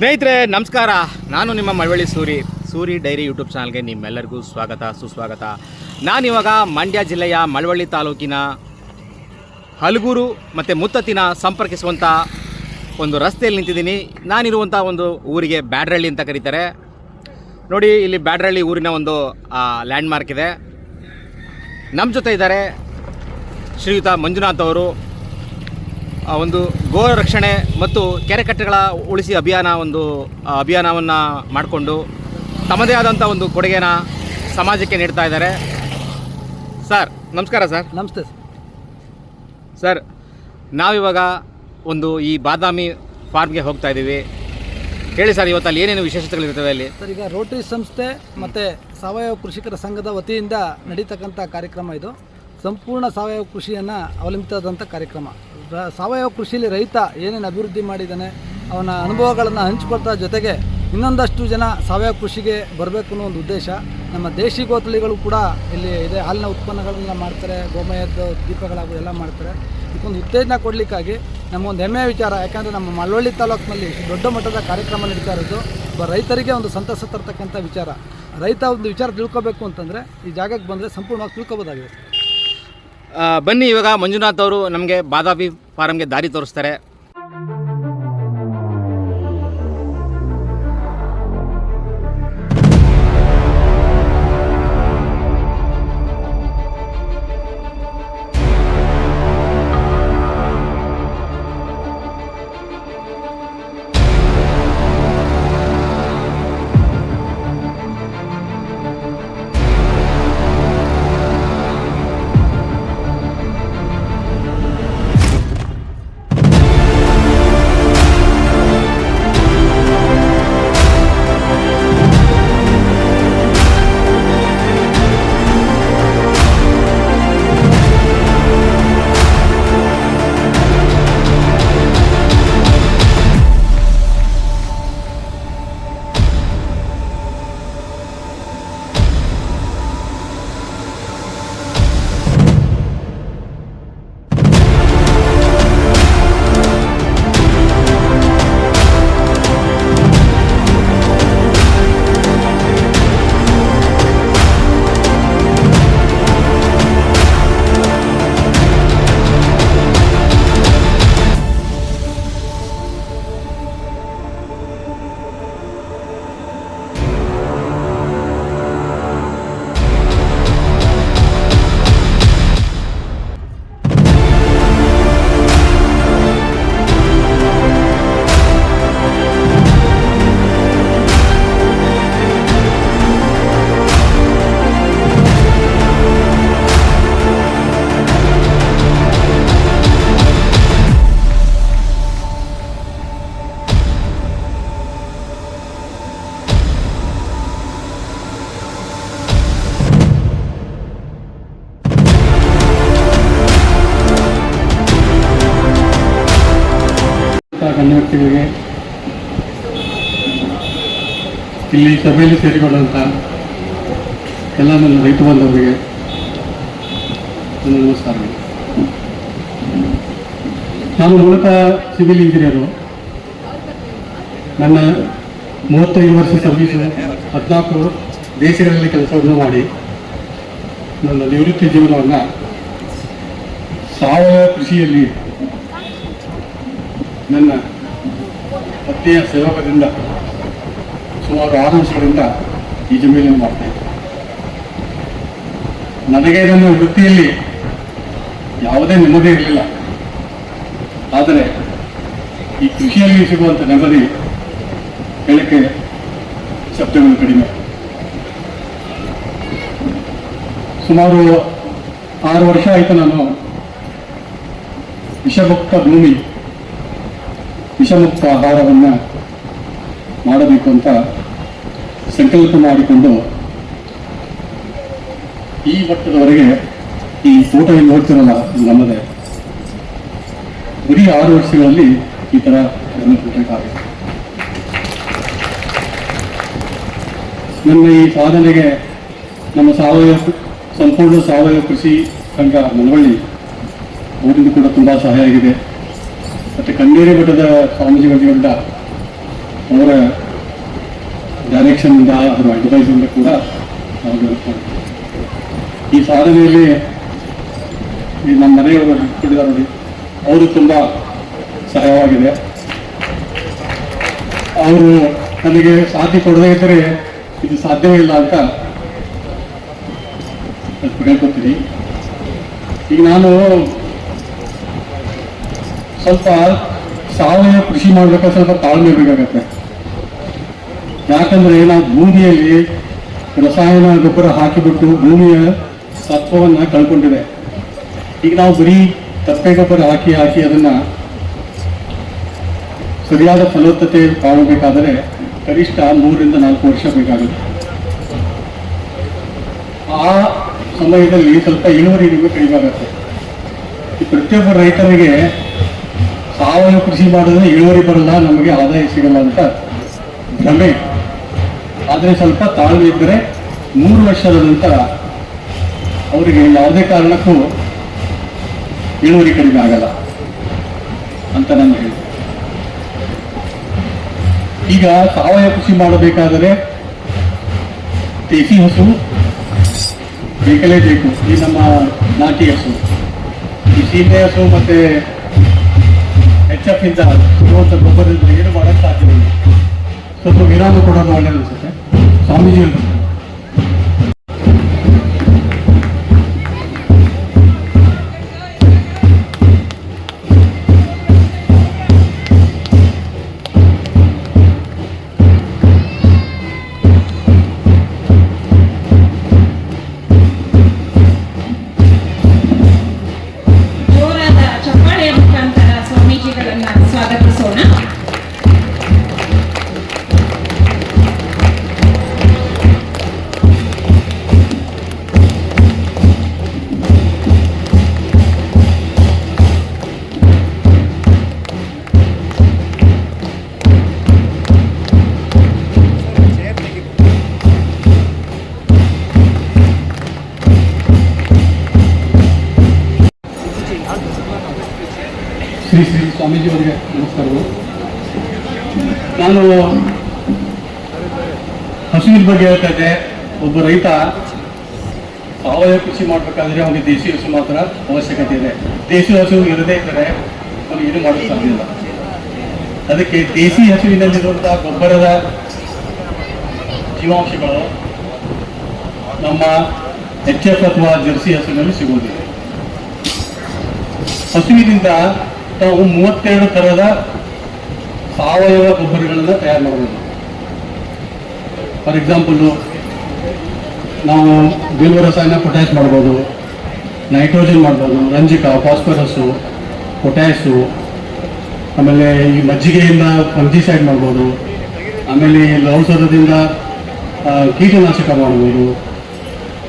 ಸ್ನೇಹಿತರೆ, ನಮಸ್ಕಾರ. ನಾನು ನಿಮ್ಮ ಮಳವಳ್ಳಿ ಸೂರಿ ಸೂರಿ ಡೈರಿ ಯೂಟ್ಯೂಬ್ ಚಾನಲ್ಗೆ ನಿಮ್ಮೆಲ್ಲರಿಗೂ ಸ್ವಾಗತ, ಸುಸ್ವಾಗತ. ನಾನಿವಾಗ ಮಂಡ್ಯ ಜಿಲ್ಲೆಯ ಮಳವಳ್ಳಿ ತಾಲೂಕಿನ ಹಲಗೂರು ಮತ್ತು ಮುತ್ತತ್ತಿನ ಸಂಪರ್ಕಿಸುವಂಥ ಒಂದು ರಸ್ತೆಯಲ್ಲಿ ನಿಂತಿದ್ದೀನಿ. ನಾನಿರುವಂಥ ಒಂದು ಊರಿಗೆ ಬ್ಯಾಡ್ರಳ್ಳಿ ಅಂತ ಕರೀತಾರೆ. ನೋಡಿ, ಇಲ್ಲಿ ಬ್ಯಾಡ್ರಳ್ಳಿ ಊರಿನ ಒಂದು ಲ್ಯಾಂಡ್ ಮಾರ್ಕ್ ಇದೆ. ನಮ್ಮ ಜೊತೆ ಇದ್ದಾರೆ ಶ್ರೀಯುತ ಮಂಜುನಾಥ್ ಅವರು. ಒಂದು ಗೋ ರಕ್ಷಣೆ ಮತ್ತು ಕೆರೆಕಟ್ಟೆಗಳ ಉಳಿಸಿ ಅಭಿಯಾನ ಒಂದು ಅಭಿಯಾನವನ್ನು ಮಾಡಿಕೊಂಡು ತಮ್ಮದೇ ಆದಂಥ ಒಂದು ಕೊಡುಗೆನ ಸಮಾಜಕ್ಕೆ ನೀಡ್ತಾ ಇದ್ದಾರೆ. ಸರ್ ನಮಸ್ಕಾರ ಸರ್. ನಮಸ್ತೆ ಸರ್. ನಾವಿವಾಗ ಒಂದು ಈ ಬಾದಾಮಿ ಫಾರ್ಮ್ಗೆ ಹೋಗ್ತಾ ಇದ್ದೀವಿ. ಹೇಳಿ ಸರ್ ಇವತ್ತು ಅಲ್ಲಿ ಏನೇನು ವಿಶೇಷತೆಗಳಿರ್ತವೆ ಅಲ್ಲಿ? ಸರ್ ಈಗ ರೋಟರಿ ಸಂಸ್ಥೆ ಮತ್ತು ಸಾವಯವ ಕೃಷಿಕರ ಸಂಘದ ವತಿಯಿಂದ ನಡೀತಕ್ಕಂಥ ಕಾರ್ಯಕ್ರಮ ಇದು. ಸಂಪೂರ್ಣ ಸಾವಯವ ಕೃಷಿಯನ್ನು ಅವಲಂಬಿತವಾದಂಥ ಕಾರ್ಯಕ್ರಮ. ಸಾವಯವ ಕೃಷಿಯಲ್ಲಿ ರೈತ ಏನೇನು ಅಭಿವೃದ್ಧಿ ಮಾಡಿದ್ದಾನೆ ಅವನ ಅನುಭವಗಳನ್ನು ಹಂಚಿಕೊಳ್ತಾ ಜೊತೆಗೆ ಇನ್ನೊಂದಷ್ಟು ಜನ ಸಾವಯವ ಕೃಷಿಗೆ ಬರಬೇಕು ಅನ್ನೋ ಒಂದು ಉದ್ದೇಶ. ನಮ್ಮ ದೇಶಿ ಗೋತಳಿಗಳು ಕೂಡ ಇಲ್ಲಿ ಇದೆ. ಹಾಲಿನ ಉತ್ಪನ್ನಗಳನ್ನೆಲ್ಲ ಮಾಡ್ತಾರೆ ಗೋಮಯದ ದೀಪಗಳಾಗು ಎಲ್ಲ ಮಾಡ್ತಾರೆ. ಇದಕ್ಕೊಂದು ಉತ್ತೇಜನ ಕೊಡಲಿಕ್ಕಾಗಿ ನಮಗೊಂದು ಹೆಮ್ಮೆಯ ವಿಚಾರ. ಯಾಕಂದರೆ ನಮ್ಮ ಮಳವಳ್ಳಿ ತಾಲೂಕಿನಲ್ಲಿ ದೊಡ್ಡ ಮಟ್ಟದ ಕಾರ್ಯಕ್ರಮ ನಡೀತಾ ಇರೋದು ಒಬ್ಬ ರೈತರಿಗೆ ಒಂದು ಸಂತಸ ತರ್ತಕ್ಕಂಥ ವಿಚಾರ. ರೈತ ಒಂದು ವಿಚಾರ ತಿಳ್ಕೊಬೇಕು ಅಂತಂದರೆ ಈ ಜಾಗಕ್ಕೆ ಬಂದರೆ ಸಂಪೂರ್ಣವಾಗಿ ತಿಳ್ಕೊಬೋದಾಗಿದೆ. ಬನ್ನಿ ಇವಾಗ ಮಂಜುನಾಥ್ ಅವರು ನಮಗೆ ಬಾದಾಮಿ ಫಾರಮ್ಗೆ ದಾರಿ ತೋರಿಸ್ತಾರೆ. ಇಲ್ಲಿ ಸಭೆಯಲ್ಲಿ ಸೇರಿಕೊಂಡಂಥ ಎಲ್ಲ ನನ್ನ ರೈತ ಬಾಂಧವರಿಗೆ ನಮಸ್ಕಾರ. ನಾನು ಮೂಲತಃ ಸಿವಿಲ್ ಇಂಜಿನಿಯರು. ನನ್ನ ಮೂವತ್ತೈದು ವರ್ಷ ಸರ್ವೀಸು ಹದಿನಾಲ್ಕು ದೇಶಗಳಲ್ಲಿ ಕೆಲಸವನ್ನು ಮಾಡಿ ನನ್ನ ನಿವೃತ್ತಿ ಜೀವನವನ್ನು ಸಾವಯವ ಕೃಷಿಯಲ್ಲಿ ನನ್ನ ಪತ್ನಿಯ ಸೇವಕದಿಂದ ಸುಮಾರು ಆರು ವರ್ಷಗಳಿಂದ ಈ ಜಮೀನನ್ನು ಮಾಡ್ತಾ ನನಗೆ ನನ್ನ ವೃತ್ತಿಯಲ್ಲಿ ಯಾವುದೇ ನೆಮ್ಮದಿ ಇರಲಿಲ್ಲ. ಆದರೆ ಈ ಕೃಷಿಯಲ್ಲಿ ಸಿಗುವಂಥ ನೆಮ್ಮದಿ ಹೇಳಕ್ಕೆ ಶಬ್ದಗಳು ಕಡಿಮೆ. ಸುಮಾರು ಆರು ವರ್ಷ ಆಯಿತು ನಾನು ವಿಷಮುಕ್ತ ಭೂಮಿ, ವಿಷಮುಕ್ತ ಆಹಾರವನ್ನು ಮಾಡಬೇಕು ಅಂತ ಸಂಕಲ್ಪ ಮಾಡಿಕೊಂಡು ಈ ಮಟ್ಟದವರೆಗೆ ಈ ಫೋಟೋ ಏನು ನೋಡ್ತಿರಲ್ಲ ನಮ್ಮದೇ. ಬರೀ ಆರು ವರ್ಷಗಳಲ್ಲಿ ಈ ಥರ ಆಗಿದೆ ನನ್ನ ಈ ಸಾಧನೆಗೆ ನಮ್ಮ ಸಾವಯವ ಸಂಪೂರ್ಣ ಸಾವಯವ ಕೃಷಿ ಸಂಘ ಮನವಳ್ಳಿ ಅವರಿಂದ ಕೂಡ ತುಂಬ ಸಹಾಯ ಆಗಿದೆ. ಮತ್ತು ಕಣ್ಣೇರಿ ಮಠದ ಸ್ವಾಮೀಜಿಗಳಿಂದ ಅವರ ಡೈರೆಕ್ಷನ್ನಿಂದ ಇಂದ ಅಡ್ವೈಸಿಂದ ಕೂಡ ನಾವು ಬೆಳ್ಕೊಂಡು ಈ ಸಾಧನೆಯಲ್ಲಿ ಈ ನಮ್ಮ ಮನೆಯವರು ಕೊಟ್ಟಿದ್ದಾರೆ ಅವರು ತುಂಬ ಸಹಾಯವಾಗಿದೆ. ಅವರು ನನಗೆ ಸಾಧ್ಯ ಕೊಡದೇ ಇದ್ದರೆ ಇದು ಸಾಧ್ಯವೇ ಇಲ್ಲ ಅಂತ ಹೇಳ್ಕೊತೀನಿ. ಈಗ ನಾನು ಸ್ವಲ್ಪ ಸಾವಯವ ಕೃಷಿ ಮಾಡ್ಬೇಕಾದ್ರೆ ಸ್ವಲ್ಪ ತಾಳ್ಮೆ ಬೇಕಾಗತ್ತೆ. ಯಾಕಂದ್ರೆ ನಾವು ಭೂಮಿಯಲ್ಲಿ ರಸಾಯನ ಗೊಬ್ಬರ ಹಾಕಿಬಿಟ್ಟು ಭೂಮಿಯ ಸತ್ವವನ್ನು ಕಳ್ಕೊಂಡಿದೆ. ಈಗ ನಾವು ಬರೀ ತಪ್ಪೆ ಗೊಬ್ಬರ ಹಾಕಿ ಹಾಕಿ ಅದನ್ನ ಸರಿಯಾದ ಫಲವತ್ತತೆ ಕಾಣಬೇಕಾದರೆ ಕನಿಷ್ಠ ಮೂರರಿಂದ ನಾಲ್ಕು ವರ್ಷ ಬೇಕಾಗುತ್ತೆ. ಆ ಸಮಯದಲ್ಲಿ ಸ್ವಲ್ಪ ಇಳುವರಿ ನಿಮಗೆ ಕಡಿಮೆ ಆಗುತ್ತೆ ಈ ಪ್ರತಿಯೊಬ್ಬ ರೈತನಿಗೆ ಸಾವಯವ ಕೃಷಿ ಮಾಡಿದ್ರೆ ಇಳುವರಿ ಬರಲ್ಲ, ನಮಗೆ ಆದಾಯ ಸಿಗಲ್ಲ ಅಂತ ಭ್ರಮೆ. ಆದರೆ ಸ್ವಲ್ಪ ತಾಳ್ಮೆ ಇದ್ದರೆ ಮೂರು ವರ್ಷದ ನಂತರ ಅವರಿಗೆ ಯಾವುದೇ ಕಾರಣಕ್ಕೂ ಇಳುವರಿ ಕಡಿಮೆ ಆಗಲ್ಲ ಅಂತ ನಾನು ಹೇಳಿ ಈಗ ಸಾವಯವ ಕೃಷಿ ಮಾಡಬೇಕಾದರೆ ದೇಸಿ ಹಸು ಬೇಕಲೇಬೇಕು ಈ ನಮ್ಮ ನಾಟಿ ಹಸು. ಈ ಸೀಮೆ ಹಸು ಮತ್ತೆ ಎಚ್ ಎಫ್ ಇಂದ ಸಿಗುವಂಥ ಗೊಬ್ಬರದಿಂದ ಏನು ಮಾಡಕ್ಕೆ ಸಾಧ್ಯವಿಲ್ಲ. ಸ್ವಲ್ಪ ವಿರಾಮ ಕೂಡ ಒಳ್ಳೆಯದು ಅನ್ಸುತ್ತೆ ಸ್ವಾಮೀಜಿ ಹೇಳ್ತಾರೆ. ಸ್ವಾಮೀಜಿ ಅವರಿಗೆ ನಮಸ್ಕಾರಗಳು. ನಾನು ಹಸುವಿನ ಬಗ್ಗೆ ಹೇಳ್ತಾ ಇದ್ದೆ ಒಬ್ಬ ರೈತ ಸಾವಯವ ಕೃಷಿ ಮಾಡಬೇಕಾದ್ರೆ ಅವನಿಗೆ ದೇಸಿ ಹಸು ಮಾತ್ರ ಅವಶ್ಯಕತೆ ಇದೆ. ದೇಸಿ ಹಸು ಇರದೇ ಇದ್ದರೆ ಅವನು ಏನು ಮಾಡಲು ಸಾಧ್ಯ ಇಲ್ಲ. ಅದಕ್ಕೆ ದೇಸಿ ಹಸುವಿನಲ್ಲಿರುವಂತಹ ಗೊಬ್ಬರದ ಜೀವಾಂಶಗಳು ನಮ್ಮ ಎಚ್ ಎಫ್ ಅಥವಾ ಜರ್ಸಿ ಹಸುವಿನಲ್ಲಿ ಸಿಗುವುದಿಲ್ಲ. ಹಸುವಿನಿಂದ ನಾವು ಮೂವತ್ತೆರಡು ಥರದ ಸಾವಯವ ಗೊಬ್ಬರಗಳನ್ನು ತಯಾರು ಮಾಡಬಹುದು ಫಾರ್ ಎಕ್ಸಾಂಪಲ್ಲು ನಾವು ಬಿಲ್ವ ರಸಾಯನ ಪೊಟ್ಯಾಶ್ ಮಾಡ್ಬೋದು ನೈಟ್ರೋಜನ್ ಮಾಡ್ಬೋದು, ರಂಜಿಕ ಫಾಸ್ಫರಸ್ಸು ಪೊಟ್ಯಾಸು ಆಮೇಲೆ ಈ ಮಜ್ಜಿಗೆಯಿಂದ ಫಂಜಿಸೈಡ್ ಮಾಡ್ಬೋದು, ಆಮೇಲೆ ಈ ಕೀಟನಾಶಕ ಮಾಡ್ಬೋದು,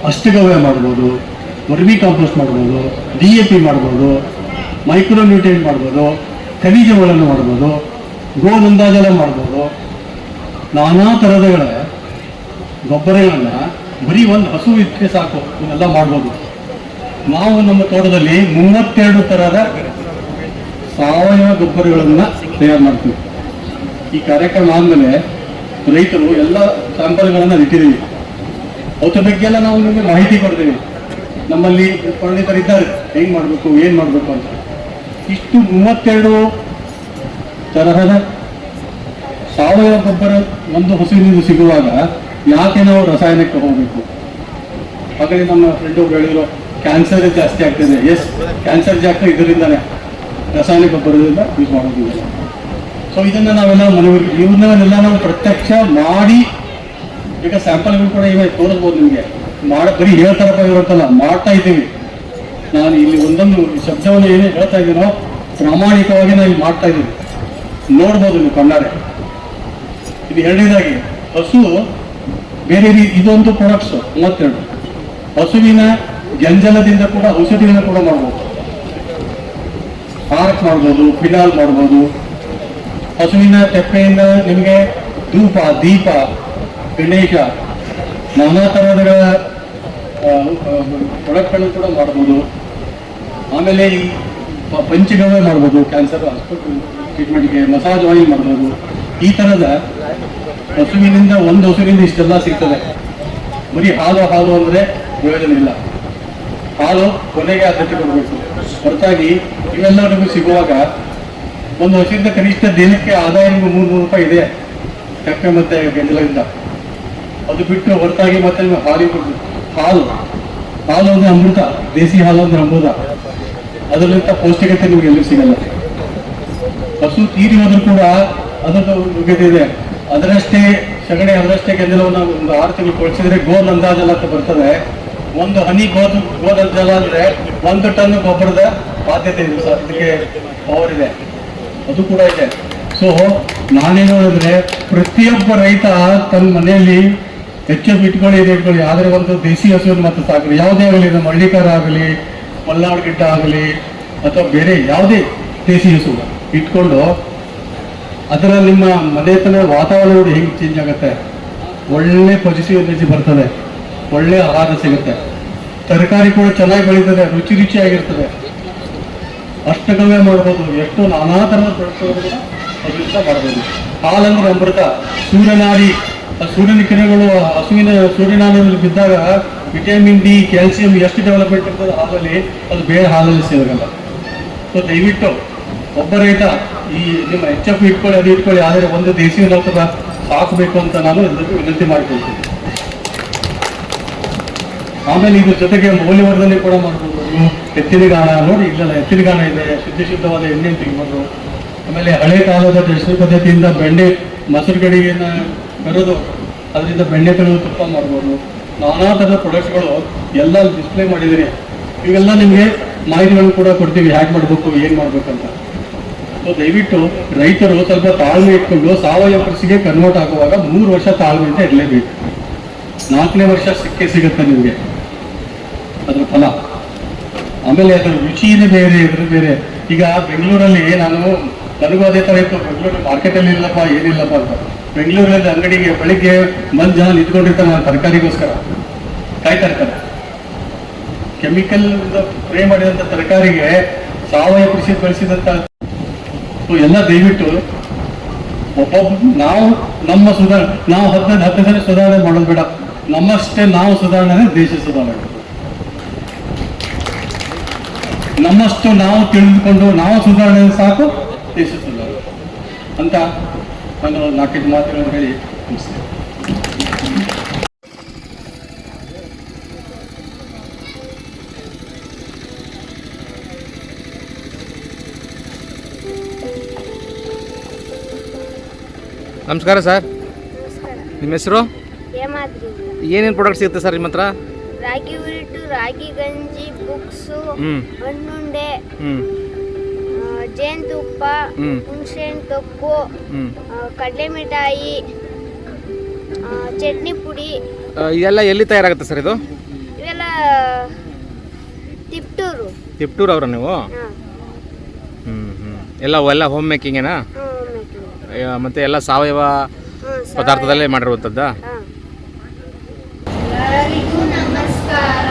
ಅಷ್ಟಗವ್ಯ ಮಾಡ್ಬೋದು, ವರ್ಮಿ ಕಾಂಪೋಸ್ಟ್ ಮಾಡ್ಬೋದು ಡಿ ಎ ಪಿ ಮಾಡ್ಬೋದು ಮೈಕ್ರೋ ನ್ಯೂಟ್ರಿಯೆಂಟ್ ಮಾಡ್ಬೋದು, ಖನಿಜಗಳನ್ನು ಮಾಡ್ಬೋದು ಗೋದಂದಾಜಲ ಮಾಡ್ಬೋದು, ನಾನಾ ಥರದಗಳ ಗೊಬ್ಬರಗಳನ್ನ ಬರೀ ಒಂದು ಹಸು ಇದ್ರೆ ಸಾಕು, ಇವೆಲ್ಲ ಮಾಡ್ಬೋದು. ನಾವು ನಮ್ಮ ತೋಟದಲ್ಲಿ ಮೂವತ್ತೆರಡು ಥರದ ಸಾವಯವ ಗೊಬ್ಬರಗಳನ್ನು ತಯಾರು ಮಾಡ್ತೀವಿ. ಈ ಕಾರ್ಯಕ್ರಮ ಆದಮೇಲೆ ರೈತರು ಎಲ್ಲ ಸ್ಯಾಂಪಲ್ಗಳನ್ನು ಇಟ್ಟಿದ್ದೀವಿ. ಅದ್ರ ಬಗ್ಗೆ ಎಲ್ಲ ನಾವು ನಿಮಗೆ ಮಾಹಿತಿ ಕೊಡ್ತೀವಿ. ನಮ್ಮಲ್ಲಿ ಪರಿಣಿತರಿದ್ದಾರೆ ಹೆಂಗ್ ಮಾಡಬೇಕು, ಏನು ಮಾಡಬೇಕು ಅಂತ. ಇಷ್ಟು ಮೂವತ್ತೆರಡು ತರಹದ ಸಾವಯವ ಗೊಬ್ಬರ ಒಂದು ಹಸುವಿನಿಂದ ಸಿಗುವಾಗ ಯಾಕೆ ನಾವು ರಸಾಯನಕ್ಕೆ ಹೋಗಬೇಕು? ಹಾಗಾಗಿ ನಮ್ಮ ಫ್ರೆಂಡ್ ಹೇಳಿರೋ ಕ್ಯಾನ್ಸರ್ ಜಾಸ್ತಿ ಆಗ್ತದೆ. ಎಸ್ ಕ್ಯಾನ್ಸರ್ ಜಾಸ್ತಿ ಇದರಿಂದಾನೆ ರಾಸಾಯನಿಕ ಗೊಬ್ಬರದಿಂದ ಯೂಸ್ ಮಾಡೋದಿಲ್ಲ ಸೊ ಇದನ್ನ ನಾವೆಲ್ಲ ಮನವಿ ಇವನ್ನೆಲ್ಲ ನಾವು ಪ್ರತ್ಯಕ್ಷ ಮಾಡಿ, ಈಗ ಸ್ಯಾಂಪಲ್ಗಳು ಕೂಡ ಇವೆ, ತೋರಿಸ್ಬೋದು ನಿಮಗೆ. ಮಾಡ ಬರೀ ಹೇಳ್ತಾರಪ್ಪ ಇವರಂತಲ್ಲ, ಮಾಡ್ತಾ ಇದ್ದೀವಿ. ನಾನು ಇಲ್ಲಿ ಒಂದೊಂದು ಶಬ್ದವನ್ನು ಏನೇ ಹೇಳ್ತಾ ಇದ್ದೀನೋ ಪ್ರಾಮಾಣಿಕವಾಗಿ ಇಲ್ಲಿ ಮಾಡ್ತಾ ಇದ್ದೀನಿ ನೋಡ್ಬೋದು ನೀವು ಕಣ್ಣಾರೆ ಇದು ಎರಡನೇದಾಗಿ ಹಸು ಬೇರೆ ರೀತಿ ಇದೊಂದು ಪ್ರಾಡಕ್ಟ್ಸ್ ಮೂವತ್ತೆರಡು ಹಸುವಿನ ಗಂಜಲದಿಂದ ಕೂಡ ಔಷಧಿಯನ್ನು ಕೂಡ ಮಾಡ್ಬೋದು ಪಾರ್ಕ್ ಮಾಡ್ಬೋದು ಫಿನಾಲ್ ಮಾಡ್ಬೋದು ಹಸುವಿನ ತೆಪ್ಪೆಯಿಂದ ನಿಮಗೆ ಧೂಪ ದೀಪ ಗಣೇಶ ನಾನಾ ಥರದ ಪ್ರಾಡಕ್ಟ್ಗಳನ್ನು ಕೂಡ ಮಾಡ್ಬೋದು ಆಮೇಲೆ ಪಂಚಗವ್ಯ ಮಾಡ್ಬೋದು ಕ್ಯಾನ್ಸರ್ ಹಾಸ್ಪಿಟಲ್ ಟ್ರೀಟ್ಮೆಂಟ್ಗೆ ಮಸಾಜ್ ಆಯಿಲ್ ಮಾಡ್ಬೋದು. ಈ ಥರದ ಹಸುವಿನಿಂದ ಒಂದು ಹಸುವಿನಿಂದ ಇಷ್ಟೆಲ್ಲ ಸಿಗ್ತದೆ. ಬರೀ ಹಾಲು ಹಾಲು ಅಂದರೆ ಪ್ರಯೋಜನ ಇಲ್ಲ. ಹಾಲು ಕೊನೆಗೆ ಆದ್ಯತೆ ಕೊಡಬೇಕು. ಹೊರತಾಗಿ ಇವೆಲ್ಲ ನಮಗೆ ಸಿಗುವಾಗ ಒಂದು ವರ್ಷದಿಂದ ಕನಿಷ್ಠ ದಿನಕ್ಕೆ ಆದಾಯ ನಿಮಗೆ ಮೂರು ನೂರು ರೂಪಾಯಿ ಇದೆ. ಕಪ್ಪೆ ಮತ್ತೆ ಗಂಜಲದಿಂದ ಅದು ಬಿಟ್ಟು ಹೊರತಾಗಿ ಮತ್ತೆ ನಿಮಗೆ ಹಾಲಿಗೆ ಕೊಡ್ಬೇಕು. ಹಾಲು. ಹಾಲು ಅಂದರೆ ಅಮೃತ. ದೇಸಿ ಹಾಲು ಅಂದರೆ ಅಮೃತ. ಅದರಿಂದ ಪೌಷ್ಟಿಕತೆ ನಿಮಗೆ ಎಲ್ಲೂ ಸಿಗಲ್ಲ? ಹಸು ತೀರಿ ಹೋದ್ರೂ ಕೂಡ ಅದರದ್ದು ಯೋಗ್ಯತೆ ಇದೆ. ಅದರಷ್ಟೇ ಸಗಣಿ, ಅದರಷ್ಟೇ ಗೆದ್ದಲವನ್ನು ಒಂದು ಆರು ತಿಂಗಳು ಕೊಡಿಸಿದ್ರೆ ಗೋಲ್ ಅಂದಾಜಲ ಅಂತ ಬರ್ತದೆ. ಒಂದು ಹನಿ ಗೋದ್ ಗೋದಂಜಲ ಅಂದ್ರೆ ಒಂದು ಟನ್ ಗೊಬ್ಬರದ ಬಾಧ್ಯತೆ ಇದೆ ಸರ್. ಇದಕ್ಕೆ ಪವರ್ ಇದೆ. ಅದು ಕೂಡ ಇದೆ. ಸೊ ನಾನೇನು ಅಂದ್ರೆ ಪ್ರತಿಯೊಬ್ಬ ರೈತ ತನ್ನ ಮನೆಯಲ್ಲಿ ಹೆಚ್ಚು ಬಿಟ್ಕೊಳ್ಳಿ ಇಟ್ಕೊಳ್ಳಿ. ಆದರೆ ಒಂದು ದೇಸಿ ಹಸುವನ್ನು ಮತ್ತೆ ಸಾಕಲಿ ಯಾವುದೇ ಆಗಲಿ, ನಮ್ಮ ಮಳ್ಳಿಕಾರ ಆಗಲಿ ಮಲ್ನಾಡು ಗಿಡ್ಡ ಆಗಲಿ ಅಥವಾ ಬೇರೆ ಯಾವುದೇ ದೇಸಿ ಹಸು ಇಟ್ಕೊಂಡು ಅದರ ನಿಮ್ಮ ಮನೆತನ ವಾತಾವರಣ ನೋಡಿ ಹೆಂಗೆ ಚೇಂಜ್ ಆಗುತ್ತೆ. ಒಳ್ಳೆ ಪಾಸಿಟಿವ್ ಎನರ್ಜಿ ಬರ್ತದೆ. ಒಳ್ಳೆ ಆಹಾರ ಸಿಗುತ್ತೆ. ತರಕಾರಿ ಕೂಡ ಚೆನ್ನಾಗಿ ಬೆಳೀತದೆ, ರುಚಿ ರುಚಿಯಾಗಿರ್ತದೆ. ಕಮ್ಮಿ ಮಾಡ್ಬೋದು. ಎಷ್ಟು ನಾನಾ ಥರದ ಅದರಿಂದ ಮಾಡ್ಬೋದು. ಹಾಲಂದ್ರೆ ಅಮೃತ ಸೂರ್ಯನಾಡಿ, ಆ ಸೂರ್ಯನ ಕಿರಣಗಳು ಹಸುವಿನ ಸೂರ್ಯನಾಡಿನಲ್ಲಿ ಬಿದ್ದಾಗ ವಿಟಮಿನ್ ಡಿ, ಕ್ಯಾಲ್ಸಿಯಂ ಎಷ್ಟು ಡೆವಲಪ್ಮೆಂಟ್ ಇರ್ತದೆ ಹಾಲಲ್ಲಿ ಅದು ಬೇರೆ ಹಾಲಲ್ಲಿ ಸಿಗಲ್ಲ ಸೊ ದಯವಿಟ್ಟು ಒಬ್ಬ ರೈತ ಈ ನಿಮ್ಮ ಎಚ್ ಎಫ್ ಇಟ್ಕೊಳ್ಳಿ, ಅದು ಇಟ್ಕೊಳ್ಳಿ, ಆದರೆ ಒಂದು ದೇಸಿ ನೌಕರ ಸಾಕಬೇಕು ಅಂತ ನಾನು ಎಲ್ಲರಿಗೂ ವಿನಂತಿ ಮಾಡಿಕೊಳ್ತೀನಿ. ಆಮೇಲೆ ಇದ್ರ ಜೊತೆಗೆ ಮೌಲ್ಯವರ್ಧನೆ ಕೂಡ ಮಾಡ್ಬೋದು. ಎತ್ತಿನ ನೋಡಿ, ಇಲ್ಲಲ್ಲ, ಎತ್ತಿನ ಗಾಣ ಇದೆ ಶುದ್ಧ ಶುದ್ಧವಾದ ಎಣ್ಣೆ ತೆಗಿಬೋದು ಆಮೇಲೆ ಹಳೆ ಕಾಲದ ದರ್ಶನ ಪದ್ಧತಿಯಿಂದ ಬೆಣ್ಣೆ ಮೊಸರು ಗಡಿಗೆಯನ್ನು ಬರೋದು, ಅದರಿಂದ ಬೆಣ್ಣೆ ಕರೆದು ತುಪ್ಪ ಮಾಡ್ಬೋದು. ನಾನಾ ಥರದ ಪ್ರೊಡಕ್ಟ್ಸ್ಗಳು ಎಲ್ಲ ಡಿಸ್ಪ್ಲೇ ಮಾಡಿದ್ದೀನಿ. ಇವೆಲ್ಲ ನಿಮಗೆ ಮಾಹಿತಿಗಳನ್ನು ಕೂಡ ಕೊಡ್ತೀವಿ. ಹ್ಯಾಕ್ ಮಾಡಬೇಕು, ಏನು ಮಾಡಬೇಕಂತ. ಸೊ ದಯವಿಟ್ಟು ರೈತರು ಸ್ವಲ್ಪ ತಾಳ್ಮೆ ಇಟ್ಕೊಂಡು ಸಾವಯವ ಕೃಷಿಗೆ ಕನ್ವರ್ಟ್ ಆಗುವಾಗ ಮೂರು ವರ್ಷ ತಾಳ್ಮೆ ಅಂತ ಇರಲೇಬೇಕು. ನಾಲ್ಕನೇ ವರ್ಷ ಸಿಕ್ಕೇ ಸಿಗುತ್ತೆ ನಿಮಗೆ. ಅದರ ಫಲ. ಆಮೇಲೆ ಅದ್ರ ರುಚಿನೇ ಬೇರೆ, ಇದ್ರೆ ಬೇರೆ. ಈಗ ಬೆಂಗಳೂರಲ್ಲಿ ನಾನು, ನನಗೂ ಅದೇ ಥರ ಇತ್ತು. ಬೆಂಗಳೂರು ಮಾರ್ಕೆಟಲ್ಲಿ ಇಲ್ಲಪ್ಪ, ಏನಿಲ್ಲಪ್ಪ ಅಂತ. ಬೆಂಗಳೂರಲ್ಲಿ ಅಂಗಡಿಗೆ ಬೆಳಿಗ್ಗೆ ಮಂದಿ ಜನ ನಿಂತ್ಕೊಂಡಿರ್ತಾರೆ ತರಕಾರಿಗೋಸ್ಕರ. ಕಾಯ್ತಾ ಇರ್ತಾರೆ. ಕೆಮಿಕಲ್ ಸ್ಪ್ರೇ ಮಾಡಿದಂಥ ತರಕಾರಿಗೆ ಸಾವಯವ ಕೃಷಿ ಬೆಳೆಸಿದಂಥ ಎಲ್ಲ ದಯವಿಟ್ಟು ಒಬ್ಬೊಬ್ಬ ನಾವು ನಮ್ಮ ಸುಧಾರಣೆ, ನಾವು ಹದಿನೈದು ಹತ್ತು ಜನ ಸುಧಾರಣೆ ಮಾಡೋದು ಬೇಡ. ನಮ್ಮಷ್ಟೇ ನಾವು ಸುಧಾರಣೆ ದೇಶ ಸುಧಾರಣೆ. ನಮ್ಮಷ್ಟು ನಾವು ತಿಳಿದುಕೊಂಡು ನಾವು ಸುಧಾರಣೆ ಸಾಕು, ದೇಶ ಸುಧಾರಣೆ. ಅಂತ ನಾನು ನಾಲ್ಕೈದು ಮಾತುಗಳನ್ನು ಹೇಳಿ ಮುಗಿಸ್ತೇನೆ ನಮಸ್ಕಾರ ಸರ್ ನಮಸ್ಕಾರ ನಿಮ್ಮ ಹೆಸರು ಹೇಮಾದ್ರಿ ಏನೇನು ಪ್ರಾಡಕ್ಟ್ ಸಿಗುತ್ತೆ ಸರ್ ನಿಮ್ಮ ಹತ್ರ ರಾಗಿ ಉರಿಟ್ಟು ರಾಗಿ ಗಂಜಿ ಬುಕ್ಸು ಹ್ಞೂ ಹಣ್ಣುಂಡೆ ಹ್ಞೂ ಆ, ಜೇನುತುಪ್ಪ. ಹುಣಸೆಹಣ್ಣು ತೊಕ್ಕು ಕಡಲೆ ಮಿಠಾಯಿ ಚಟ್ನಿ ಪುಡಿ. ಇದೆಲ್ಲ ಎಲ್ಲಿ ತಯಾರಾಗುತ್ತೆ ಸರ್ ಇದು? ಇವೆಲ್ಲ ತಿಪ್ಟೂರು. ತಿಪ್ಟೂರು ಅವರ ನೀವು? ಹ್ಞೂ ಹ್ಞೂ ಎಲ್ಲ ಎಲ್ಲ ಹೋಮ್ ಮೇಕಿಂಗೇನಾ ಮತ್ತು ಎಲ್ಲ ಸಾವಯವ ಪದಾರ್ಥದಲ್ಲೇ ಮಾಡಿರುವಂಥದ್ದಾ? ಹಾಂ. ಎಲ್ಲರಿಗೂ ನಮಸ್ಕಾರ.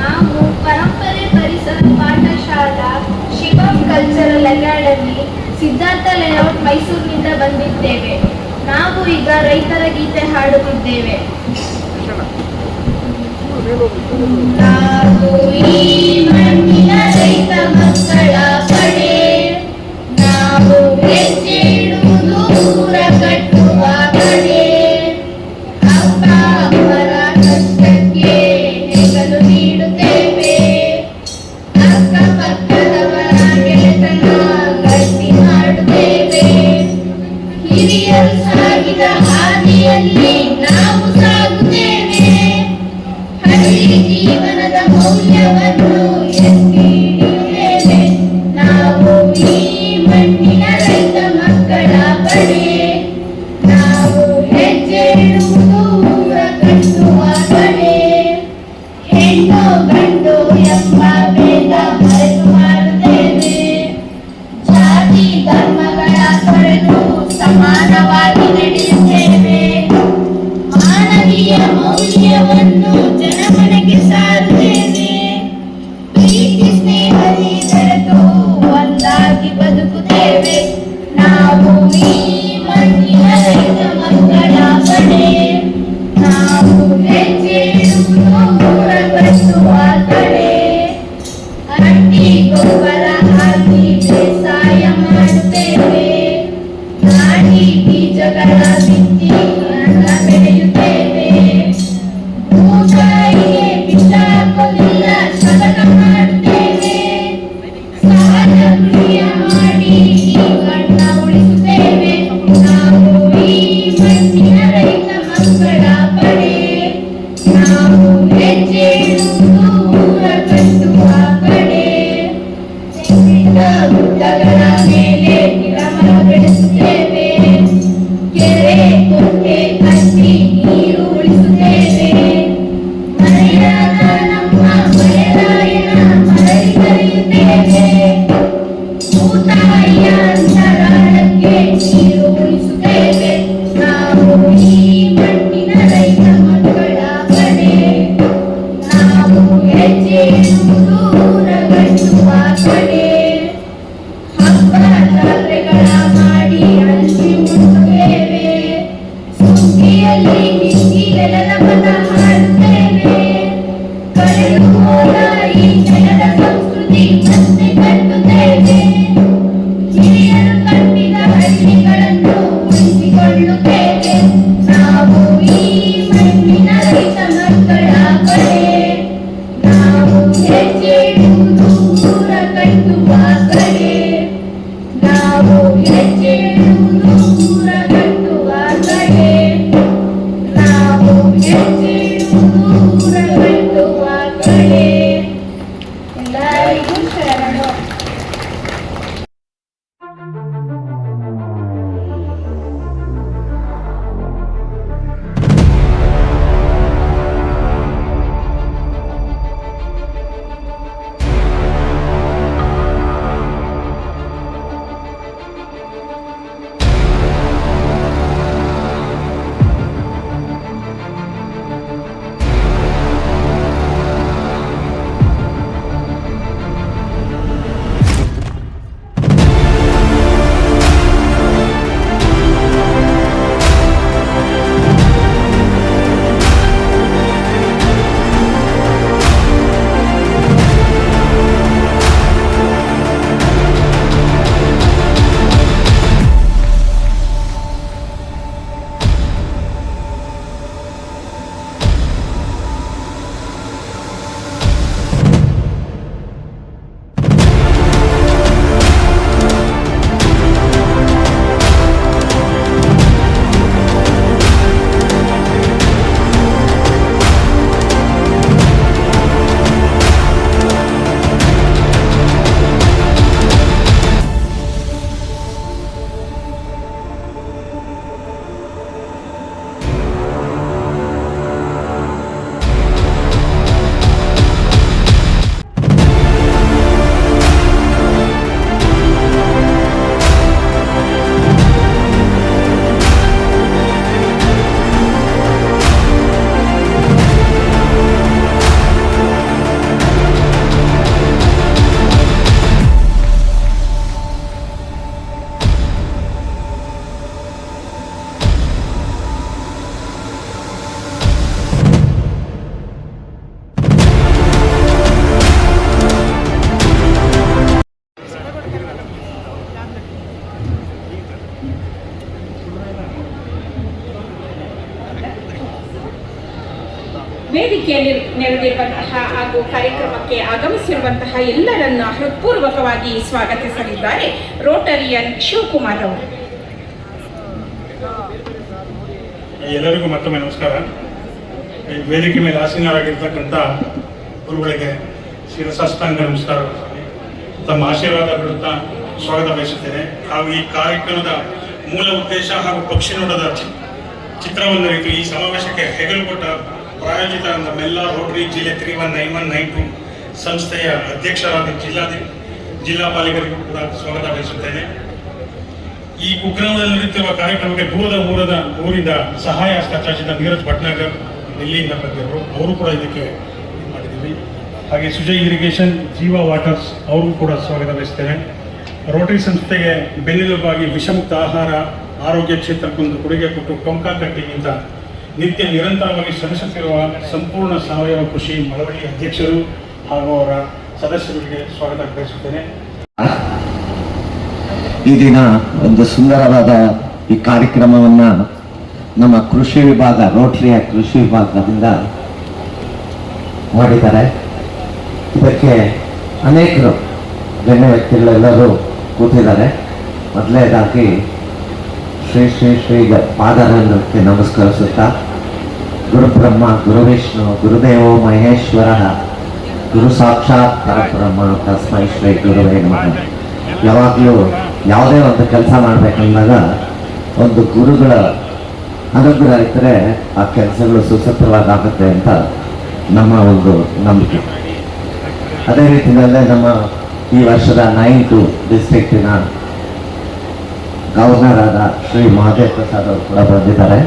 ನಾವು Parampare Parisara Pathashala cultural academy Siddhartha layout ಮೈಸೂರಿನಿಂದ ಬಂದಿದ್ದೇವೆ. ನಾವು ಈಗ ರೈತರ ಗೀತೆ ಹಾಡುತ್ತಿದ್ದೇವೆ. ನಾವು ರೈತ ಮಕ್ಕಳ ಪಡೆ. ನಾವು ವೇದಿಕೆಯಲ್ಲಿ ನೆರೆದಿರುವಂತಹ ಹಾಗೂ ಕಾರ್ಯಕ್ರಮಕ್ಕೆ ಆಗಮಿಸಿರುವಂತಹ ಎಲ್ಲರನ್ನ ಹೃತ್ಪೂರ್ವಕವಾಗಿ ಸ್ವಾಗತಿಸಲಿದ್ದಾರೆ ರೋಟರಿಯನ್ ಶಿವಕುಮಾರ್ ಅವರು. ಎಲ್ಲರಿಗೂ ಮತ್ತೊಮ್ಮೆ ನಮಸ್ಕಾರ. ಈ ವೇದಿಕೆ ಮೇಲೆ ಆಸೀನರಾಗಿರ್ತಕ್ಕಂಥ ಗುರುಗಳಿಗೆ ಶಿರಸಾಷ್ಟಾಂಗ ನಮಸ್ಕಾರ. ತಮ್ಮ ಆಶೀರ್ವಾದ ಬಿಡುತ್ತಾ ಸ್ವಾಗತ ಬಯಸುತ್ತೇನೆ. ಹಾಗೂ ಈ ಕಾರ್ಯಕ್ರಮದ ಮೂಲ ಉದ್ದೇಶ ಹಾಗೂ ಪಕ್ಷಿ ನೋಡದ ಚಿತ್ರವನ್ನು ಈ ಸಮಾವೇಶಕ್ಕೆ ಹೆಗಲು ಕೊಟ್ಟ ಪ್ರಾಯೋಜಿತ ನಮ್ಮೆಲ್ಲ ರೋಟರಿ ಜಿಲ್ಲೆ three one nine one nine two ಸಂಸ್ಥೆಯ ಅಧ್ಯಕ್ಷರಾದ ಜಿಲ್ಲಾಧಿ, ಜಿಲ್ಲಾ ಪಾಲಿಕರಿಗೂ ಕೂಡ ಸ್ವಾಗತ ಬಯಸುತ್ತೇನೆ ಈ ಕುಗ್ರಾಮದಲ್ಲಿ ನಡೆಯುತ್ತಿರುವ ಕಾರ್ಯಕ್ರಮಕ್ಕೆ ದೂರದ ಊರದ ಊರಿಂದ ಸಹಾಯ ಹಸ್ತ ಚಾಚಿದ ನೀರಜ್ ಭಟ್ನಾಗರ್ ದಿಲ್ಲಿಯಿಂದ ಬಂದಿದ್ದರು ಅವರು ಕೂಡ ಇದಕ್ಕೆ ಇದು ಮಾಡಿದ್ದೀವಿ. ಹಾಗೆ ಸುಜಯ್ ಇರಿಗೇಷನ್, ಜೀವ ವಾಟರ್ಸ್ ಅವ್ರಿಗೂ ಕೂಡ ಸ್ವಾಗತ ಬಯಸ್ತೇನೆ ರೋಟರಿ ಸಂಸ್ಥೆಗೆ ಬೆನ್ನೆಲುಬಾಗಿ ವಿಷಮುಕ್ತ ಆಹಾರ, ಆರೋಗ್ಯ ಕ್ಷೇತ್ರಕ್ಕೊಂದು ಕೊಡುಗೆ ಕೊಟ್ಟು ಟೊಂಕ ಕಟ್ಟಿಗಿಂತ ನಿತ್ಯ ನಿರಂತರವಾಗಿ ಶ್ರಮಿಸುತ್ತಿರುವ ಸಂಪೂರ್ಣ ಸಾವಯವ ಕೃಷಿ ಮಳವಳ್ಳಿ ಅಧ್ಯಕ್ಷರು ಹಾಗೂ ಅವರ ಸದಸ್ಯರಿಗೆ ಸ್ವಾಗತ ಬಯಸುತ್ತೇನೆ ಈ ದಿನ ಒಂದು ಸುಂದರವಾದ ಈ ಕಾರ್ಯಕ್ರಮವನ್ನ ನಮ್ಮ ಕೃಷಿ ವಿಭಾಗ, ರೋಟರಿಯ ಕೃಷಿ ವಿಭಾಗದಿಂದ ಮಾಡಿದ್ದಾರೆ. ಇದಕ್ಕೆ ಅನೇಕರು, ಗಣ್ಯ ವ್ಯಕ್ತಿಗಳೆಲ್ಲರೂ ಕೂತಿದ್ದಾರೆ. ಮೊದಲನೇದಾಗಿ ಶ್ರೀ ಶ್ರೀ ಶ್ರೀ ಪಾದಾನಂದಕ್ಕೆ ನಮಸ್ಕರಿಸುತ್ತಾ ಗುರುಬ್ರಹ್ಮ ಗುರುವಿಷ್ಣು ಗುರುದೇವೋ ಮಹೇಶ್ವರ, ಗುರು ಸಾಕ್ಷಾತ್ ಪರಬ್ರಹ್ಮ ತಸ್ಮೈ ಶ್ರೀ ಗುರುವೇ ನಮಃ. ಯಾವಾಗಲೂ ಯಾವುದೇ ಒಂದು ಕೆಲಸ ಮಾಡಬೇಕಂದಾಗ ಒಂದು ಗುರುಗಳ ಅನುಗ್ರಹ ಇದ್ದರೆ ಆ ಕೆಲಸಗಳು ಸುಸತ್ರವಾಗುತ್ತೆ ಅಂತ ನಮ್ಮ ಒಂದು ನಂಬಿಕೆ. ಅದೇ ರೀತಿಯಲ್ಲೇ ನಮ್ಮ ಈ ವರ್ಷದ ನೈನ್ತು ಡಿಸ್ಟ್ರಿಕ್ಟಿನ ಗವರ್ನರಾದ ಶ್ರೀ ಮಹದೇವ್ ಪ್ರಸಾದ್ ಅವರು ಕೂಡ ಬಂದಿದ್ದಾರೆ.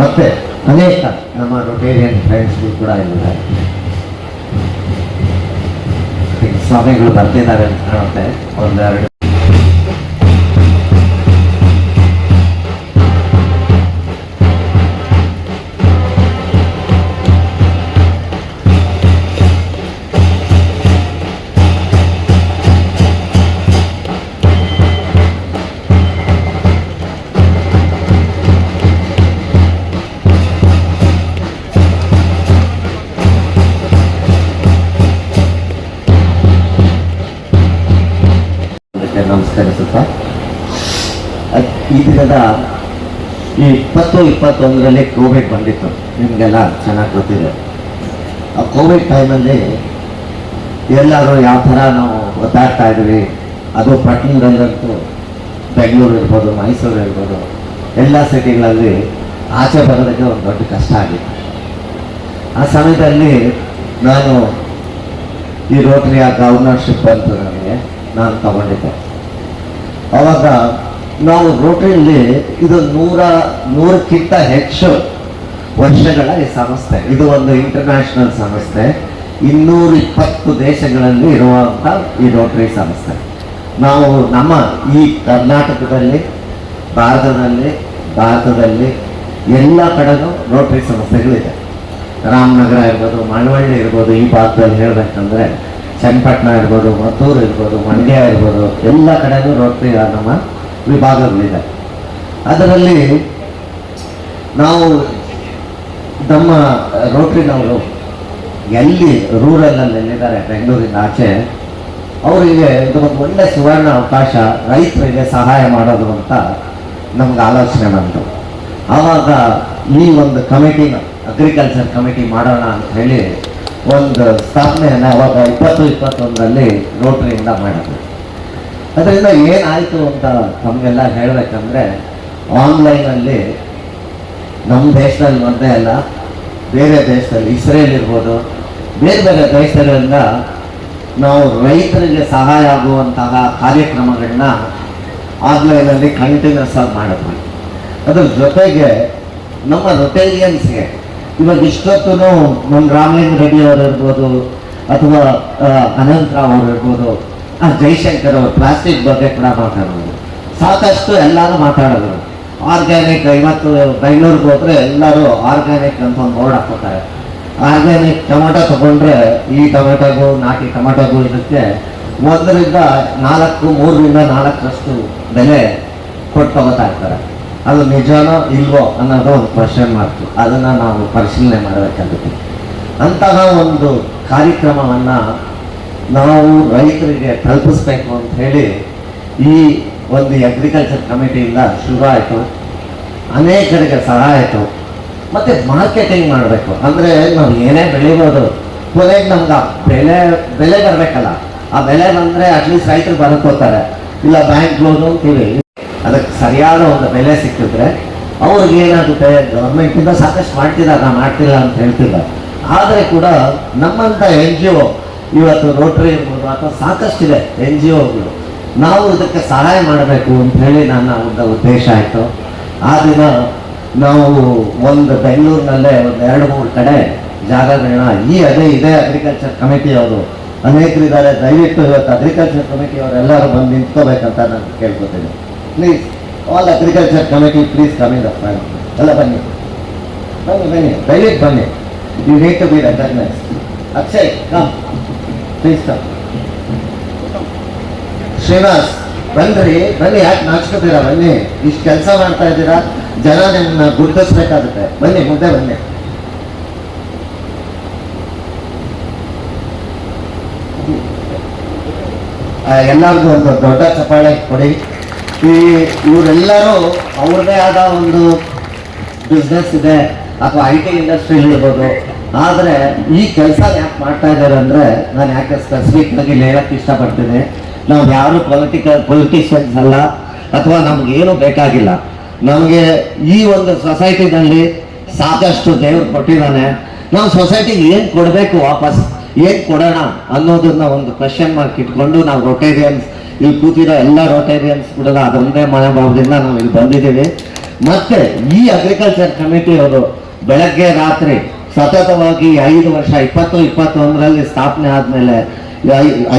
ಮತ್ತೆ ಅನೇಕ ನಮ್ಮ ರೊಟೇರಿಯನ್ ಫ್ರೆಂಡ್ಸ್ ಕೂಡ ಇದ್ದಾರೆ. ಸ್ವಾಮಿಗಳು ಬರ್ತಿದ್ದಾರೆ ಅಂತ ಕಾಣುತ್ತೆ. ಒಂದೆರಡು ನಮಸ್ಕರಿಸುತ್ತಾ ಈ ದಿನದ ಈ ಇಪ್ಪತ್ತು ಇಪ್ಪತ್ತೊಂದರಲ್ಲಿ ಕೋವಿಡ್ ಬಂದಿತ್ತು. ನಿಮಗೆಲ್ಲ ಚೆನ್ನಾಗಿ ಗೊತ್ತಿದೆ. ಆ ಕೋವಿಡ್ ಟೈಮಲ್ಲಿ ಎಲ್ಲರೂ ಯಾವ ಥರ ನಾವು ಒದ್ದಾಡ್ತಾ ಇದ್ವಿ, ಅದು ಪಟ್ಟಣದಲ್ಲಂತೂ ಬೆಂಗಳೂರು ಇರ್ಬೋದು, ಮೈಸೂರು ಇರ್ಬೋದು, ಎಲ್ಲ ಸಿಟಿಗಳಲ್ಲಿ ಆಚೆ ಬರೋದಕ್ಕೆ ಒಂದು ದೊಡ್ಡ ಕಷ್ಟ ಆಗಿತ್ತು. ಆ ಸಮಯದಲ್ಲಿ ನಾನು ಈ ರೋಟರಿಯ ಗವರ್ನರ್ಶಿಪ್ ಬಂತು ನನಗೆ ನಾನು ತಗೊಂಡಿದ್ದೆ. ಅವಾಗ ನಾವು ರೋಟರಿಯಲ್ಲಿ ಇದು ನೂರ, ನೂರಕ್ಕಿಂತ ಹೆಚ್ಚು ವರ್ಷಗಳ ಈ ಸಂಸ್ಥೆ. ಇದು ಒಂದು ಇಂಟರ್ನ್ಯಾಷನಲ್ ಸಂಸ್ಥೆ. ಇನ್ನೂರ ಇಪ್ಪತ್ತು ದೇಶಗಳಲ್ಲಿ ಇರುವಂಥ ಈ ರೋಟರಿ ಸಂಸ್ಥೆ. ನಾವು ನಮ್ಮ ಈ ಕರ್ನಾಟಕದಲ್ಲಿ, ಭಾರತದಲ್ಲಿ ಭಾರತದಲ್ಲಿ ಎಲ್ಲ ಕಡೆನೂ ರೋಟರಿ ಸಂಸ್ಥೆಗಳಿದೆ. ರಾಮನಗರ ಇರ್ಬೋದು, ಮಳವಳ್ಳಿ ಇರ್ಬೋದು, ಈ ಭಾಗದಲ್ಲಿ ಹೇಳ್ಬೇಕಂದ್ರೆ ಚನ್ನಪಟ್ಟಣ ಇರ್ಬೋದು, ಮದ್ದೂರು ಇರ್ಬೋದು, ಮಂಡ್ಯ ಇರ್ಬೋದು, ಎಲ್ಲ ಕಡೆಯೂ ರೋಟ್ರಿ ನಮ್ಮ ವಿಭಾಗಗಳಿದೆ. ಅದರಲ್ಲಿ ನಾವು ನಮ್ಮ ರೋಟ್ರಿನವರು ಎಲ್ಲಿ ರೂರಲಲ್ಲಿ ಎಲ್ಲಿದ್ದಾರೆ ಬೆಂಗಳೂರಿನ ಆಚೆ, ಅವರಿಗೆ ಇದು ಒಂದು ಒಳ್ಳೆ ಸುವರ್ಣ ಅವಕಾಶ, ರೈತರಿಗೆ ಸಹಾಯ ಮಾಡೋದು ಅಂತ ನಮ್ಗೆ ಆಲೋಚನೆ ಬಂತು. ಆವಾಗ ಈ ಒಂದು ಕಮಿಟಿನ ಅಗ್ರಿಕಲ್ಚರ್ ಕಮಿಟಿ ಮಾಡೋಣ ಅಂತ ಹೇಳಿ ಒಂದು ಸ್ಥಾಪನೆಯನ್ನು ಅವಾಗ ಇಪ್ಪತ್ತು, ಇಪ್ಪತ್ತೊಂದರಲ್ಲಿ ರೋಟ್ರಿಯಿಂದ ಮಾಡಿದ್ರು ಅದರಿಂದ ಏನಾಯಿತು ಅಂತ ತಮಗೆಲ್ಲ ಹೇಳಬೇಕಂದ್ರೆ, ಆನ್ಲೈನಲ್ಲಿ ನಮ್ಮ ದೇಶದಲ್ಲಿ ಒಂದೇ ಅಲ್ಲ, ಬೇರೆ ದೇಶದಲ್ಲಿ ಇಸ್ರೇಲ್ ಇರ್ಬೋದು, ಬೇರೆ ಬೇರೆ ದೇಶಗಳಿಂದ ನಾವು ರೈತರಿಗೆ ಸಹಾಯ ಆಗುವಂತಹ ಕಾರ್ಯಕ್ರಮಗಳನ್ನ ಆನ್ಲೈನಲ್ಲಿ ಕಂಟಿನ್ಯೂಸ್ ಆಗಿ ಮಾಡಿದ್ವಿ ಅದ್ರ ಜೊತೆಗೆ ನಮ್ಮ ರೊಟೇರಿಯನ್ಸ್ಗೆ ಇವಾಗ ಇಷ್ಟೊತ್ತು ನಮ್ಮ ರಾಮಲಿಂಗ ರೆಡ್ಡಿ ಅವರು ಇರ್ಬೋದು ಅಥವಾ ಅನಂತ ಅನಂತರಾವ್ ಅವರು ಇರ್ಬೋದು ಜೈಶಂಕರ್ ಅವರು ಪ್ಲಾಸ್ಟಿಕ್ ಬಗ್ಗೆ ಕೂಡ ಮಾತಾಡೋದು. ಸಾಕಷ್ಟು ಎಲ್ಲರೂ ಮಾತಾಡಿದ್ರು ಆರ್ಗ್ಯಾನಿಕ್ ಇವತ್ತು ಬೆಂಗಳೂರಿಗೆ ಹೋದ್ರೆ ಎಲ್ಲರೂ ಆರ್ಗ್ಯಾನಿಕ್ ಅಂತ ಒಂದು ಬೋರ್ಡ್ ಹಾಕೋತಾರೆ ಆರ್ಗ್ಯಾನಿಕ್ ಟೊಮೆಟೊ ತಗೊಂಡ್ರೆ ಈ ಟೊಮೆಟೊಗೂ ನಾಟಿ ಟೊಮೆಟೊಗೂ ಇದಕ್ಕೆ ಒಂದರಿಂದ ನಾಲ್ಕು, ಮೂರರಿಂದ ನಾಲ್ಕರಷ್ಟು ಬೆಲೆ ಕೊಟ್ಟು ತಗೋತಾ ಇರ್ತಾರೆ. ಅದು ನಿಜಾನೋ ಇಲ್ವೋ ಅನ್ನೋದು ಒಂದು ಕ್ವಶನ್ ಮಾಡ್ತು ಅದನ್ನು ನಾವು ಪರಿಶೀಲನೆ ಮಾಡಬೇಕಾಗುತ್ತೆ ಅಂತಹ ಒಂದು ಕಾರ್ಯಕ್ರಮವನ್ನು ನಾವು ರೈತರಿಗೆ ತಲುಪಿಸ್ಬೇಕು ಅಂತ ಹೇಳಿ ಈ ಒಂದು ಅಗ್ರಿಕಲ್ಚರ್ ಕಮಿಟಿಯಿಂದ ಶುರು ಆಯಿತು. ಅನೇಕರಿಗೆ ಸಹಾಯ ಆಯಿತು. ಮತ್ತು ಮಾರ್ಕೆಟಿಂಗ್ ಮಾಡಬೇಕು. ಅಂದರೆ ನಾವು ಏನೇ ಬೆಳಿಬೋದು, ಕೊನೆಗೆ ನಮ್ಗೆ ಆ ಬೆಲೆ ಬೆಲೆ ಬರಬೇಕಲ್ಲ. ಆ ಬೆಲೆ ಬಂದರೆ ಅಟ್ಲೀಸ್ಟ್ ರೈತರು ಬದುಕೋತಾರೆ ಇಲ್ಲ ಬ್ಯಾಂಕ್ ಲೋನು ಅಂತೀವಿ. ಅದಕ್ಕೆ ಸರಿಯಾದ ಒಂದು ಬೆಲೆ ಸಿಕ್ಕಿದ್ರೆ ಅವ್ರಿಗೆ ಏನಾಗುತ್ತೆ ಗೌರ್ಮೆಂಟಿಂದ ಸಾಕಷ್ಟು ಮಾಡ್ತಿದ್ದಾರೆ ನಾನು ಮಾಡ್ತಿಲ್ಲ ಅಂತ ಹೇಳ್ತಿಲ್ಲ. ಆದರೆ ಕೂಡ ನಮ್ಮಂಥ ಎನ್ ಜಿ ಒ ಇವತ್ತು ರೋಟ್ರಿ ಇರ್ಬೋದು ಅಥವಾ ಸಾಕಷ್ಟಿದೆ ಎನ್ ಜಿ ಒಗಳು ನಾವು ಇದಕ್ಕೆ ಸಹಾಯ ಮಾಡಬೇಕು ಅಂತ ಹೇಳಿ ನನ್ನ ಒಂದು ಉದ್ದೇಶ ಆಯಿತು. ಆ ದಿನ ನಾವು ಒಂದು ಬೆಂಗಳೂರಿನಲ್ಲೇ ಒಂದು ಎರಡು ಮೂರು ಕಡೆ ಜಾಗಗಳನ್ನ, ಈ ಅದೇ ಇದೇ ಅಗ್ರಿಕಲ್ಚರ್ ಕಮಿಟಿಯವರು ಅನೇಕರಿದ್ದಾರೆ ದಯವಿಟ್ಟು ಇವತ್ತು ಅಗ್ರಿಕಲ್ಚರ್ ಕಮಿಟಿಯವರೆಲ್ಲರೂ ಬಂದು ನಿಂತ್ಕೋಬೇಕಂತ ನಾನು ಕೇಳ್ಕೊತೀನಿ. Please all agriculture committee please coming up ಎಲ್ಲ ಬನ್ನಿ ಬನ್ನಿ ಬನ್ನಿ ದಯವಿಟ್ಟು ಬನ್ನಿ you need to be recognise Akshay come please come Srinivas ಬನ್ರಿ ಬನ್ನಿ ಯಾಕೆ ನಾಚ್ಕೋತೀರಾ ಬನ್ನಿ ಇಷ್ಟು ಕೆಲಸ ಮಾಡ್ತಾ ಇದ್ದೀರಾ ಜನ ನಿಮ್ಮನ್ನ ಗುರುತಿಸ್ಬೇಕಾಗುತ್ತೆ ಬನ್ನಿ ಮುಂದೆ ಬನ್ನಿ ಆ, ಎಲ್ಲರಿಗೂ ಒಂದು ದೊಡ್ಡ ಚಪ್ಪಾಳೆ ಕೊಡಿ ಈ ಇವರೆಲ್ಲರೂ ಅವ್ರದ್ದೇ ಆದ ಒಂದು ಬಿಸ್ನೆಸ್ ಇದೆ ಅಥವಾ ಐ ಟಿ ಇಂಡಸ್ಟ್ರಿ ಹೇಳ್ಬೋದು. ಆದರೆ ಈ ಕೆಲಸ ಯಾಕೆ ಮಾಡ್ತಾ ಇದ್ದಾರೆ ಅಂದರೆ ನಾನು ಯಾಕೆ ಸ್ಪೆಸಿಫಿಕ್ ಆಗಿ ಹೇಳಕ್ಕೆ ಇಷ್ಟಪಡ್ತೀನಿ. ನಾವು ಯಾರು ಪೊಲಿಟಿಕಲ್ ಪೊಲಿಟಿಷಿಯನ್ಸ್ ಅಲ್ಲ ಅಥವಾ ನಮಗೇನು ಬೇಕಾಗಿಲ್ಲ. ನಮಗೆ ಈ ಒಂದು ಸೊಸೈಟಿನಲ್ಲಿ ಸಾಕಷ್ಟು ದೇವರು ಕೊಟ್ಟಿದ್ದಾನೆ ನಾವು ಸೊಸೈಟಿಗೆ ಏನು ಕೊಡಬೇಕು ವಾಪಸ್, ಏನು ಕೊಡೋಣ ಅನ್ನೋದನ್ನ ಒಂದು ಕ್ವಶನ್ ಮಾರ್ಕ್ ಇಟ್ಕೊಂಡು ನಾವು ರೊಟೇರಿಯನ್ಸ್ ಇಲ್ಲಿ ಕೂತಿರೋ ಎಲ್ಲ ರೋಟೇರಿಯನ್ಸ್ ಕೂಡ ಅದೊಂದೇ ಮನೋಭಾವದಿಂದ ನಾವು ಇಲ್ಲಿ ಬಂದಿದ್ದೀವಿ. ಮತ್ತೆ ಈ ಅಗ್ರಿಕಲ್ಚರ್ ಕಮಿಟಿ ಅವರು ಬೆಳಗ್ಗೆ ರಾತ್ರಿ ಸತತವಾಗಿ ಐದು ವರ್ಷ, ಇಪ್ಪತ್ತು, ಇಪ್ಪತ್ತೊಂದರಲ್ಲಿ ಸ್ಥಾಪನೆ ಆದಮೇಲೆ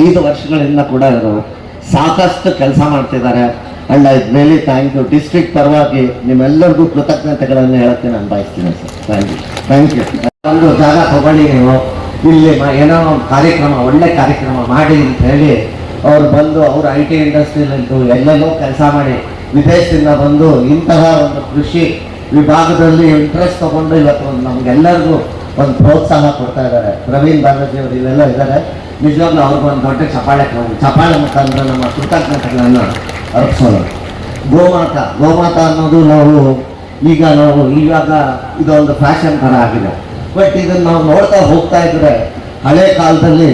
ಐದು ವರ್ಷಗಳಿಂದ ಕೂಡ ಇವರು ಸಾಕಷ್ಟು ಕೆಲಸ ಮಾಡ್ತಿದ್ದಾರೆ. I really thank you district ಪರವಾಗಿ ನಿಮ್ಮೆಲ್ಲರಿಗೂ ಕೃತಜ್ಞತೆಗಳನ್ನು ಹೇಳಕ್ಕೆ ನಾನು ಬಯಸ್ತೀನಿ sir. Thank you thank you ಒಂದು ಜಾಗ ತಗೊಳ್ಳಿ ನೀವು. ಇಲ್ಲಿ ಏನೋ ಒಂದು ಕಾರ್ಯಕ್ರಮ, ಒಳ್ಳೆ ಕಾರ್ಯಕ್ರಮ ಮಾಡಿ ಅಂತ ಹೇಳಿ ಅವ್ರು ಬಂದು ಅವ್ರು ಐ ಟಿ ಇಂಡಸ್ಟ್ರಿಯಲ್ಲಿದ್ದು ಎಲ್ಲೆಲ್ಲೋ ಕೆಲಸ ಮಾಡಿ ವಿದೇಶದಿಂದ ಬಂದು ಇಂತಹ ಒಂದು ಕೃಷಿ ವಿಭಾಗದಲ್ಲಿ ಇಂಟ್ರೆಸ್ಟ್ ತಗೊಂಡು ಇವತ್ತು ಒಂದು ನಮ್ಗೆಲ್ಲರಿಗೂ ಒಂದು ಪ್ರೋತ್ಸಾಹ ಕೊಡ್ತಾ ಇದ್ದಾರೆ. ಪ್ರವೀಣ್ ಬಾಲಾಜಿ ಅವರು ಇಲ್ಲೆಲ್ಲ ಇದ್ದಾರೆ. ನಿಜವಾಗ್ಲೂ ಅವ್ರಿಗೆ ಒಂದು ದೊಡ್ಡ ಚಪಾಳೆ ಚಪಾಳೆ ಮುಖಾಂತರ ನಮ್ಮ ಕೃತಜ್ಞತೆಗಳನ್ನು ಅರ್ಪಿಸೋಣ. ಗೋಮಾತ ಗೋಮಾತ ಅನ್ನೋದು ನಾವು ಈಗ ನಾವು ಇವಾಗ ಇದೊಂದು ಫ್ಯಾಷನ್ ಥರ ಆಗಿದೆ. ಬಟ್ ಇದನ್ನು ನಾವು ನೋಡ್ತಾ ಹೋಗ್ತಾ ಇದ್ರೆ ಹಳೆ ಕಾಲದಲ್ಲಿ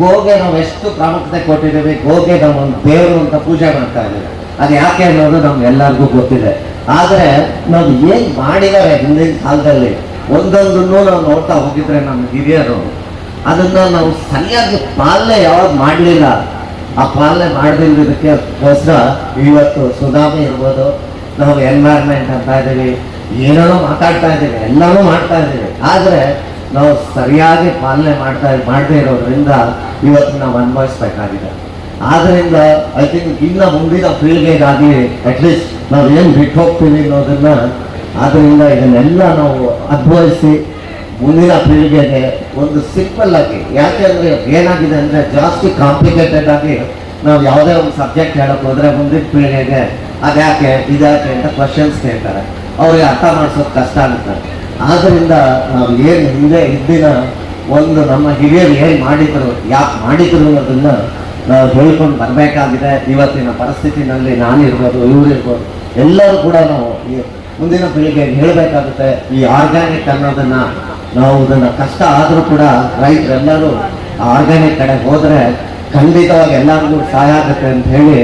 ಗೋಗೆ ನಾವು ಎಷ್ಟು ಪ್ರಾಮುಖ್ಯತೆ ಕೊಟ್ಟಿದ್ದೀವಿ? ಗೋಗೆ ಒಂದು ದೇವರು ಅಂತ ಪೂಜೆ ಮಾಡ್ತಾ ಇದ್ದೀವಿ ಅದು ಯಾಕೆ ಅನ್ನೋದು ನಮ್ಗೆಲ್ಲರಿಗೂ ಗೊತ್ತಿದೆ. ಆದರೆ ನಾವು ಏನು ಮಾಡಿದ್ದಾರೆ ಹಿಂದಿನ ಕಾಲದಲ್ಲಿ? ಒಂದೊಂದನ್ನು ನಾವು ನೋಡ್ತಾ ಹೋಗಿದ್ರೆ ನಮ್ಮ ಹಿರಿಯರು, ಅದನ್ನು ನಾವು ಸರಿಯಾಗಿ ಪಾಲನೆ ಯಾವಾಗ ಮಾಡಲಿಲ್ಲ? ಆ ಪಾಲನೆ ಮಾಡದಿದ್ದಕ್ಕೋಸ್ಕರ ಇವತ್ತು ಸುನಾಮಿ ಇರ್ಬೋದು, ನಾವು ಎನ್ವೈರ್ಮೆಂಟ್ ಅಂತ ಇದ್ದೀವಿ, ಏನೇನೋ ಮಾತಾಡ್ತಾ ಇದ್ದೀವಿ, ಎಲ್ಲನೂ ಮಾಡ್ತಾ ಇದ್ದೀವಿ. ಆದರೆ ನಾವು ಸರಿಯಾಗಿ ಪಾಲನೆ ಮಾಡ್ತಾ ಮಾಡದೇ ಇರೋದ್ರಿಂದ ಇವತ್ತು ನಾವು ಅನುಭವಿಸ್ಬೇಕಾಗಿದೆ. ಆದ್ದರಿಂದ ಐ ಥಿಂಕ್ ಇನ್ನು ಮುಂದಿನ ಪೀಳಿಗೆಗಾಗಿ ಅಟ್ಲೀಸ್ಟ್ ನಾವು ಏನು ಬಿಟ್ಟು ಹೋಗ್ತೀವಿ ಅನ್ನೋದನ್ನ ಆದ್ದರಿಂದ ಇದನ್ನೆಲ್ಲ ನಾವು ಅನುಭವಿಸಿ ಮುಂದಿನ ಪೀಳಿಗೆಗೆ ಒಂದು ಸಿಂಪಲ್ ಆಗಿ ಅಂದರೆ ಏನಾಗಿದೆ ಅಂದ್ರೆ ಜಾಸ್ತಿ ಕಾಂಪ್ಲಿಕೇಟೆಡ್ ಆಗಿ ನಾವು ಯಾವುದೇ ಒಂದು ಸಬ್ಜೆಕ್ಟ್ ಹೇಳಕ್ ಹೋದ್ರೆ ಮುಂದಿನ ಪೀಳಿಗೆಗೆ ಅದ್ಯಾಕೆ, ಇದ್ಯಾಕೆ ಅಂತ ಕ್ವಶನ್ಸ್ ಕೇಳ್ತಾರೆ. ಅವ್ರಿಗೆ ಅರ್ಥ ಮಾಡಿಸೋದು ಕಷ್ಟ ಆಗುತ್ತೆ. ಆದ್ದರಿಂದ ನಾವು ಏನು ಹಿಂದೆ ಇದ್ದಿನ ಒಂದು ನಮ್ಮ ಹಿರಿಯರು ಏನು ಮಾಡಿದ್ರು, ಯಾಕೆ ಮಾಡಿದ್ರು ಅನ್ನೋದನ್ನ ನಾವು ಹೇಳ್ಕೊಂಡು ಬರಬೇಕಾಗಿದೆ. ಇವತ್ತಿನ ಪರಿಸ್ಥಿತಿನಲ್ಲಿ ನಾನಿರ್ಬೋದು ಇವ್ರು ಇರ್ಬೋದು ಎಲ್ಲರೂ ಕೂಡ ನಾವು ಮುಂದಿನ ಪೀಳಿಗೆಗೆ ಹೇಳಬೇಕಾಗುತ್ತೆ, ಈ ಆರ್ಗ್ಯಾನಿಕ್ ಅನ್ನೋದನ್ನ ನಾವು ಇದನ್ನ ಕಷ್ಟ ಆದರೂ ಕೂಡ ರೈತರೆಲ್ಲರೂ ಆರ್ಗ್ಯಾನಿಕ್ ಕಡೆ ಹೋದರೆ ಖಂಡಿತವಾಗಿ ಎಲ್ಲರಿಗೂ ಸಹಾಯ ಆಗುತ್ತೆ ಅಂತ ಹೇಳಿ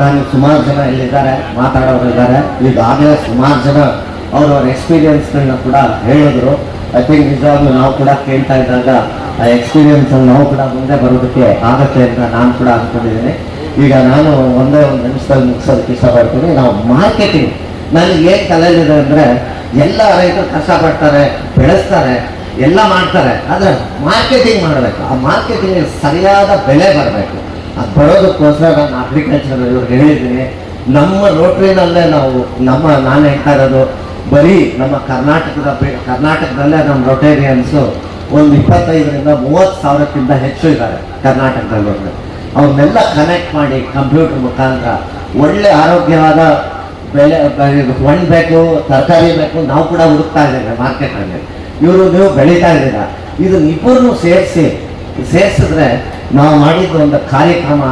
ನಾನು ಸುಮಾರು ಜನ ಇಲ್ಲಿದ್ದಾರೆ ಮಾತಾಡೋರು ಇದ್ದಾರೆ ಈಗಾಗಲೇ ಸುಮಾರು ಜನ ಅವ್ರವ್ರ ಎಕ್ಸ್ಪೀರಿಯನ್ಸ್ಗಳನ್ನ ಕೂಡ ಹೇಳಿದ್ರು. ಐ ಥಿಂಕ್ ನಿಜವಾಗ್ಲೂ ನಾವು ಕೂಡ ಕೇಳ್ತಾ ಇದ್ದಾಗ ಆ ಎಕ್ಸ್ಪೀರಿಯನ್ಸ್ ನಾವು ಕೂಡ ಮುಂದೆ ಬರೋದಕ್ಕೆ ಆಗತ್ತೆ ಅಂತ ನಾನು ಕೂಡ ಅಂದ್ಕೊಂಡಿದ್ದೀನಿ ಈಗ ನಾನು ಒಂದೇ ಒಂದು ನಿಮಿಷದಲ್ಲಿ ಮುಗಿಸೋದಕ್ಕೆ ಇಷ್ಟಪಡ್ತೀನಿ. ನಾವು ಮಾರ್ಕೆಟಿಂಗ್ ನನಗೆ ಏನು ತಲೆಯಲ್ಲಿದೆ ಅಂದರೆ ಎಲ್ಲ ರೈತರು ಕಷ್ಟಪಡ್ತಾರೆ ಬೆಳೆಸ್ತಾರೆ, ಎಲ್ಲ ಮಾಡ್ತಾರೆ, ಆದರೆ ಮಾರ್ಕೆಟಿಂಗ್ ಮಾಡಬೇಕು. ಆ ಮಾರ್ಕೆಟಿಂಗ್ ಸರಿಯಾದ ಬೆಲೆ ಬರಬೇಕು. ಅದು ಬರೋದಕ್ಕೋಸ್ಕರ ನಾನು ಅಗ್ರಿಕಲ್ಚರ್ ಇವ್ರಿಗೆ ಹೇಳಿದ್ದೀನಿ. ನಮ್ಮ ರೋಟ್ರಿನಲ್ಲೇ ನಾವು ನಮ್ಮ ನಾನು ಹೇಳ್ತಾ ಇರೋದು ಬರೀ ನಮ್ಮ ಕರ್ನಾಟಕದ ಕರ್ನಾಟಕದಲ್ಲೇ ನಮ್ಮ ರೊಟೇರಿಯನ್ಸು ಒಂದು ಇಪ್ಪತ್ತೈದರಿಂದ ಮೂವತ್ತು ಸಾವಿರಕ್ಕಿಂತ ಹೆಚ್ಚು ಇದ್ದಾರೆ ಕರ್ನಾಟಕದಲ್ಲಿ ಅವನ್ನೆಲ್ಲ ಕನೆಕ್ಟ್ ಮಾಡಿ ಕಂಪ್ಯೂಟರ್ ಮುಖಾಂತರ ಒಳ್ಳೆ ಆರೋಗ್ಯವಾದ ಬೆಳೆ ಹಣ್ಣು ಬೇಕು, ತರಕಾರಿ ಬೇಕು, ನಾವು ಕೂಡ ಹುಡುಕ್ತಾ ಇದ್ದೇವೆ ಮಾರ್ಕೆಟಲ್ಲಿ ಇವರು, ನೀವು ಬೆಳೀತಾ ಇದ್ದೀರಾ? ಇದು ಇಬ್ಬರನ್ನು ಸೇರಿಸಿ, ಸೇರಿಸಿದ್ರೆ ನಾವು ಮಾಡಿದ ಒಂದು ಕಾರ್ಯಕ್ರಮ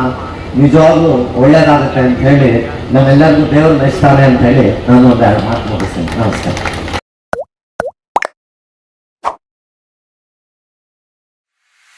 ನಿಜವಾಗ್ಲೂ ಒಳ್ಳೇದಾಗುತ್ತೆ ಅಂತ ಹೇಳಿ ನಮ್ಮೆಲ್ಲರಿಗೂ ದೇವರು ಮೆಚ್ತಾರೆ ಅಂತ ಹೇಳಿ ನಾನು ಒಂದು ಎರಡು ಮಾತು ಮುಗಿಸ್ತೀನಿ. ನಮಸ್ಕಾರ.